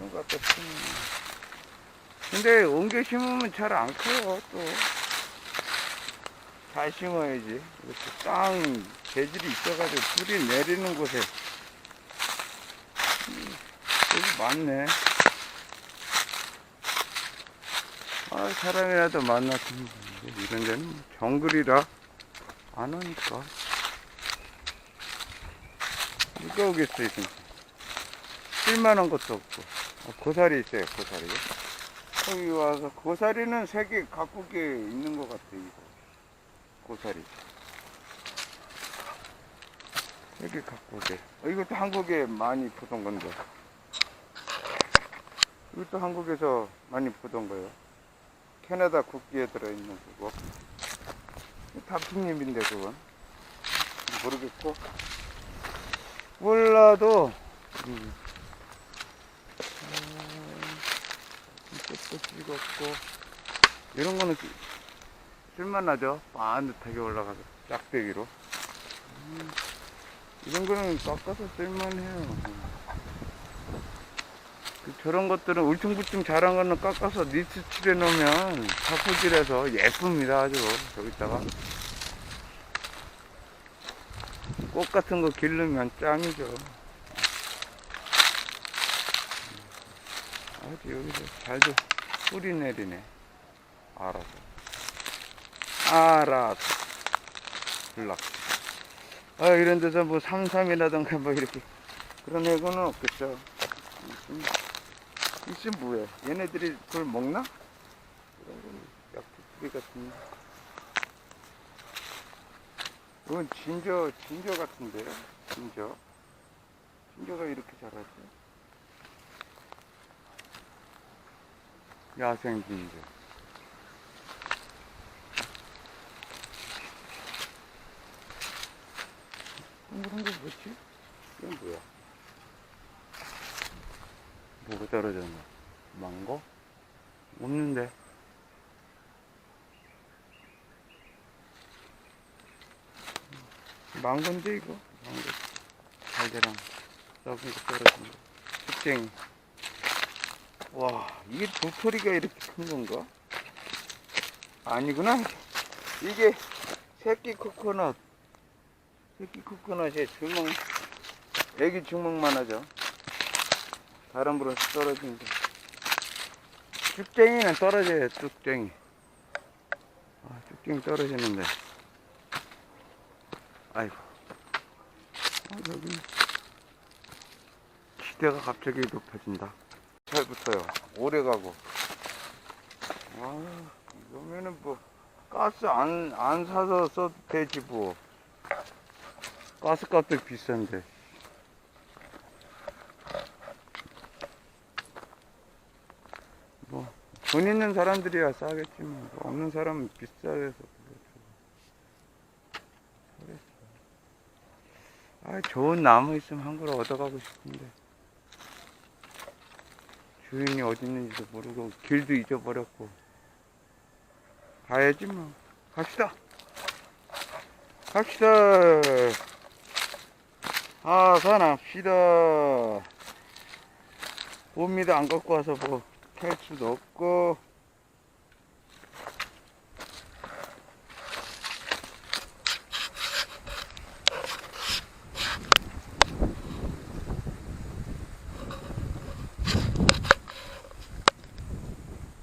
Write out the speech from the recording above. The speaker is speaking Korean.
좀 갖다 심으면. 근데 옮겨 심으면 잘 안 커요, 또. 잘 심어야지. 이렇게 땅 재질이 있어가지고 뿌리 내리는 곳에. 음, 여기 많네. 아, 사람이라도 만났으면 이런 데는 정글이라 안 오니까. 누가 오겠어요, 진짜. 쓸만한 것도 없고. 어, 고사리 있어요, 고사리. 여기 와서, 고사리는 세개 각국에 있는 것 같아, 이거. 고사리. 세개 각국에. 어, 이것도 한국에 많이 보던 건데. 이것도 한국에서 많이 보던 거예요. 캐나다 국기에 들어있는 그거. 다핑님인데, 그건. 모르겠고. 몰라도, 음. 꽃도 찍었고, 이런 거는 쓰- 쓸만하죠? 반듯하게 올라가서, 짝대기로. 음, 이런 거는 깎아서 쓸만해요. 음. 그 저런 것들은 울퉁불퉁 자란 거는 깎아서 니트 칠해 놓으면 자포질해서 예쁩니다, 아주. 저기다가. 꽃 같은 거 기르면 짱이죠. 아주 여기서 잘도 뿌리 내리네. 알아서. 알아서. 불락. 아, 이런 데서 뭐 삼삼이라던가 뭐 이렇게 그런 애고는 없겠죠. 음, 있으면 뭐해. 얘네들이 그걸 먹나? 이런 건 약초뿌리 같은. 이건 진저, 진저 같은데요? 진저. 진저가 이렇게 자라지? 야생 진저. 그런 게 뭐지? 이건 뭐야? 뭐가 떨어졌나? 망고? 없는데. 망고인데 이거? 망고. 달걀랑 썩은 거 떨어진 거. 숙쟁이. 와, 이게 도토리가 이렇게 큰 건가? 아니구나. 이게 새끼 코코넛. 새끼 코코넛에 주먹, 애기 주먹만 하죠. 다른 불에서 떨어진 거. 쭉쟁이는 떨어져요, 쭉쟁이. 아, 쭉쟁이 떨어지는데. 아이고. 아, 여기. 기대가 갑자기 높아진다. 잘 붙어요. 오래 가고. 아, 이러면은 뭐, 가스 안, 안 사서 써도 되지 뭐. 가스 값도 비싼데. 뭐, 돈 있는 사람들이야 싸겠지만, 뭐 없는 사람은 비싸서. 그렇죠. 아, 좋은 나무 있으면 한 그루 얻어가고 싶은데. 주인이 어디 있는지도 모르고, 길도 잊어버렸고. 가야지 뭐. 갑시다. 갑시다. 아, 산합시다. 봅니다. 안 갖고 와서 뭐, 캘 수도 없고.